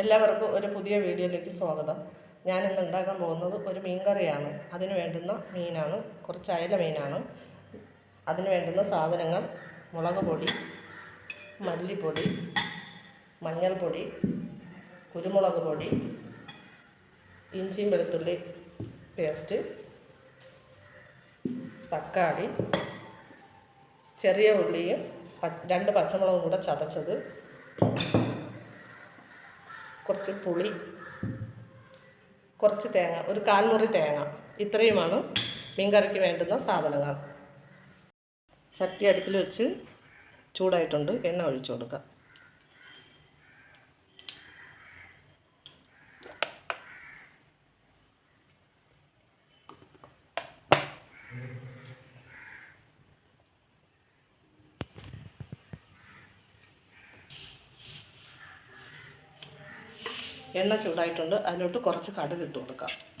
എല്ലാവർക്കും ഒരു പുതിയ വീഡിയോയിലേക്ക് സ്വാഗതം. ഞാൻ ഇന്ന് ഉണ്ടാക്കാൻ പോകുന്നത് ഒരു മീൻ കറിയാണ് അതിന് വേണ്ടുന്ന മീനാണ് കുറച്ച് അയല മീനാണ്. അതിന് വേണ്ടുന്ന സാധനങ്ങൾ മുളക് പൊടി മല്ലിപ്പൊടി മഞ്ഞൾപ്പൊടി കുരുമുളക് പൊടി ഇഞ്ചിയും വെളുത്തുള്ളി പേസ്റ്റ് തക്കാളി ചെറിയ ഉള്ളിയും രണ്ട് പച്ചമുളകും കൂടെ ചതച്ചത് കുറച്ച് പുളി കുറച്ച് തേങ്ങ ഒരു കാൽമുറി തേങ്ങ. ഇത്രയുമാണ് മീൻകറിക്ക് വേണ്ടുന്ന സാധനങ്ങൾ. ചട്ടി അടുപ്പിൽ വെച്ച് ചൂടായിട്ടുണ്ട്. എണ്ണ ഒഴിച്ചു കൊടുക്കാം. എണ്ണ ചൂടായിട്ടുണ്ട്. അതിലോട്ട് കുറച്ച് കടുക് കൊടുക്കാം.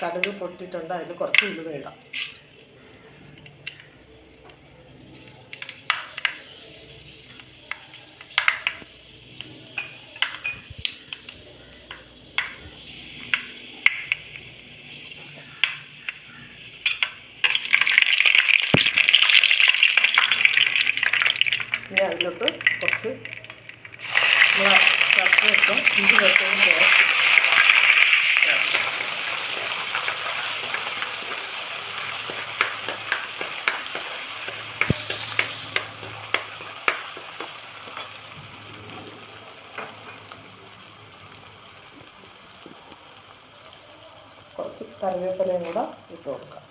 കടുക് പൊട്ടിയിട്ടുണ്ട്. അതിൽ കുറച്ച് ഉലുവ ഇടാം. അതിലോട്ട് കുറച്ച് നമ്മളെ വെക്കും ഇഞ്ചി വെക്കാൻ ശേഷം കറിവേപ്പിലയും കൂടെ ഇട്ട് കൊടുക്കാം.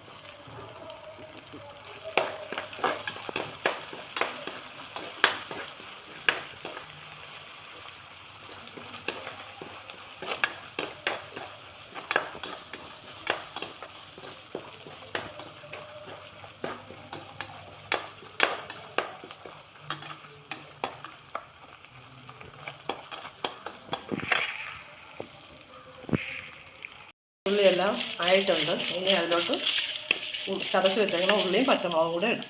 ഉള്ളിയെല്ലാം ആയിട്ടുണ്ട്. ഇനി അതിലോട്ട് ചതച്ച് വെച്ചേക്കുന്ന ഉള്ളിയും പച്ചമുളകും കൂടെ ഇടാം.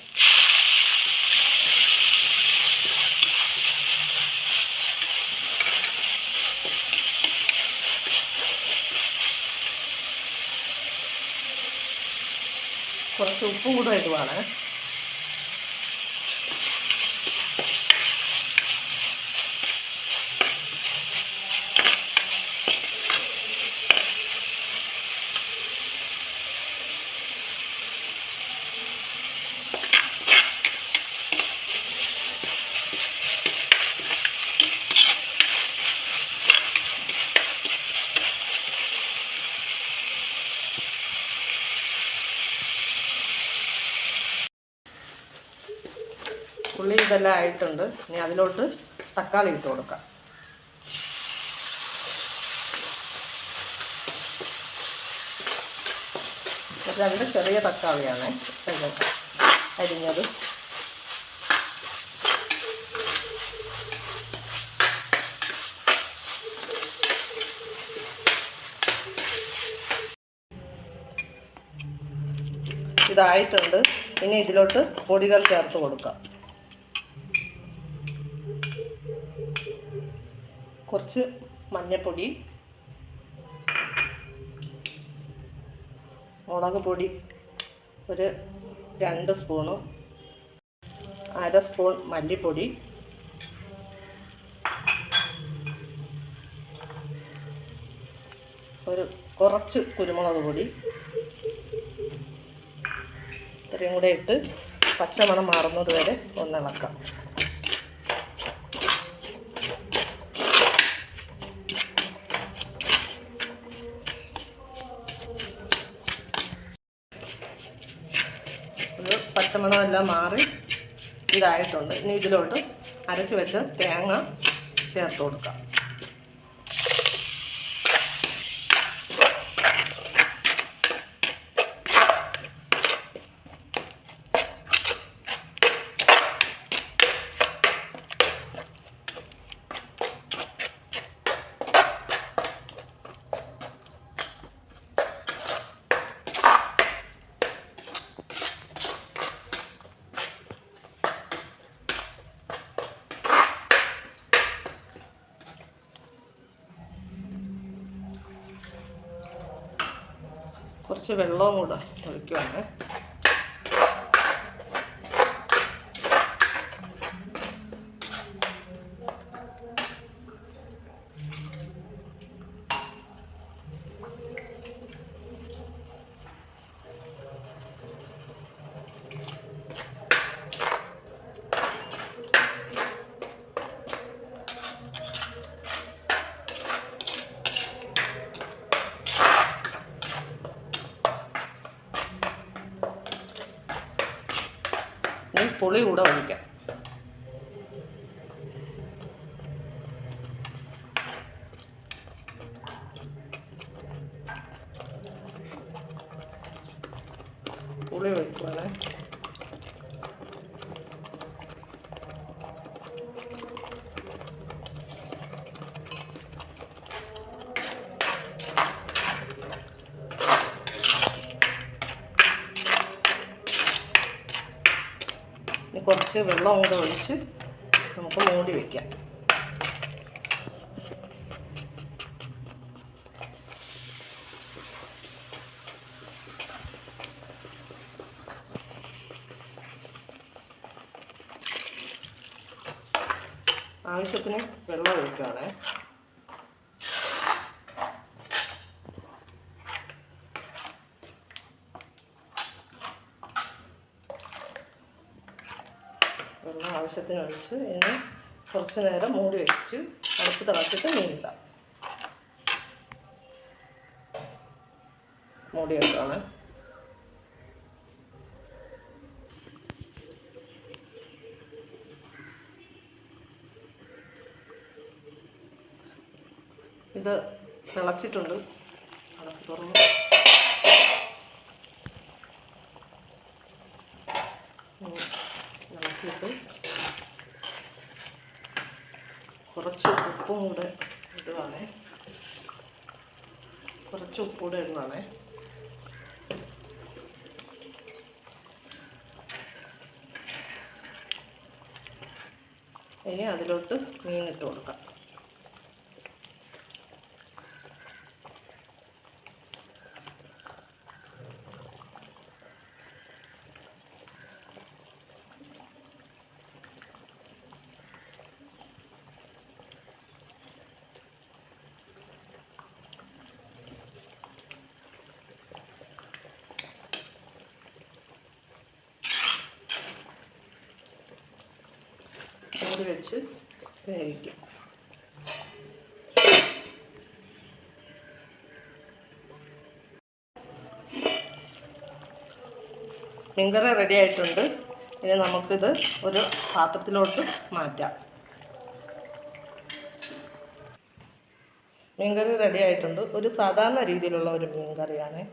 കുറച്ച് ഉപ്പും കൂടെ ഇടുവാണ്. ഉള്ളി ഇതെല്ലാം ആയിട്ടുണ്ട്. ഇനി അതിലോട്ട് തക്കാളി ഇട്ട് കൊടുക്കാം. രണ്ട് ചെറിയ തക്കാളിയാണ് അരിഞ്ഞത്. ഇതായിട്ടുണ്ട്. ഇനി ഇതിലോട്ട് പൊടികൾ ചേർത്ത് കൊടുക്കാം. കുറച്ച് മഞ്ഞൾപ്പൊടി മുളക് പൊടി ഒരു രണ്ട് സ്പൂണ് അര സ്പൂൺ മല്ലിപ്പൊടി ഒരു കുറച്ച് കുരുമുളക് പൊടി ഇത്രയും കൂടെ ഇട്ട് പച്ചമണം മാറുന്നത് വരെ ഒന്ന് ഇളക്കാം ഒരു പച്ചമണം എല്ലാം മാറി ഇതായിട്ടുണ്ട്. ഇനി ഇതിലോട്ട് അരച്ച് വെച്ച തേങ്ങ ചേർത്ത് കൊടുക്കാം. കുറച്ച് വെള്ളവും കൂടെ ഒഴിക്കുവാണ്. ഇനി പുളി കൂടെ ഒഴിക്കാം പുളി ഒഴിക്കുവാണ് ഇനി കുറച്ച് വെള്ളം കൂടെ ഒഴിച്ച് നമുക്ക് മൂടി വയ്ക്കാം ആവശ്യത്തിന് വെള്ളം ഒഴിക്കുകയാണേ ആവശ്യത്തിന് ഒഴിച്ച് ഇനി കുറച്ച് നേരം മൂടി വെച്ച്. അടുപ്പ് തിളച്ചിട്ട് മീനിടാം മൂടി വെക്കാണ് ഇത് തിളച്ചിട്ടുണ്ട്. അടപ്പ് തുറന്ന്. ഇളക്കിയിട്ട് കുറച്ച് ഉപ്പും കൂടെ ഇടുവാണേ. കുറച്ച് ഉപ്പ് കൂടെ ഇടുവാണേ. ഇനി അതിലോട്ട് മീൻ ഇട്ട് കൊടുക്കാം. മൂടി വെച്ച് വേവിക്കും. മീൻകറി റെഡി ആയിട്ടുണ്ട്. ഇനി നമുക്കിത് ഒരു പാത്രത്തിലോട്ട് മാറ്റാം. മീൻകറി റെഡി ആയിട്ടുണ്ട്. ഒരു സാധാരണ രീതിയിലുള്ള ഒരു മീൻകറിയാണ്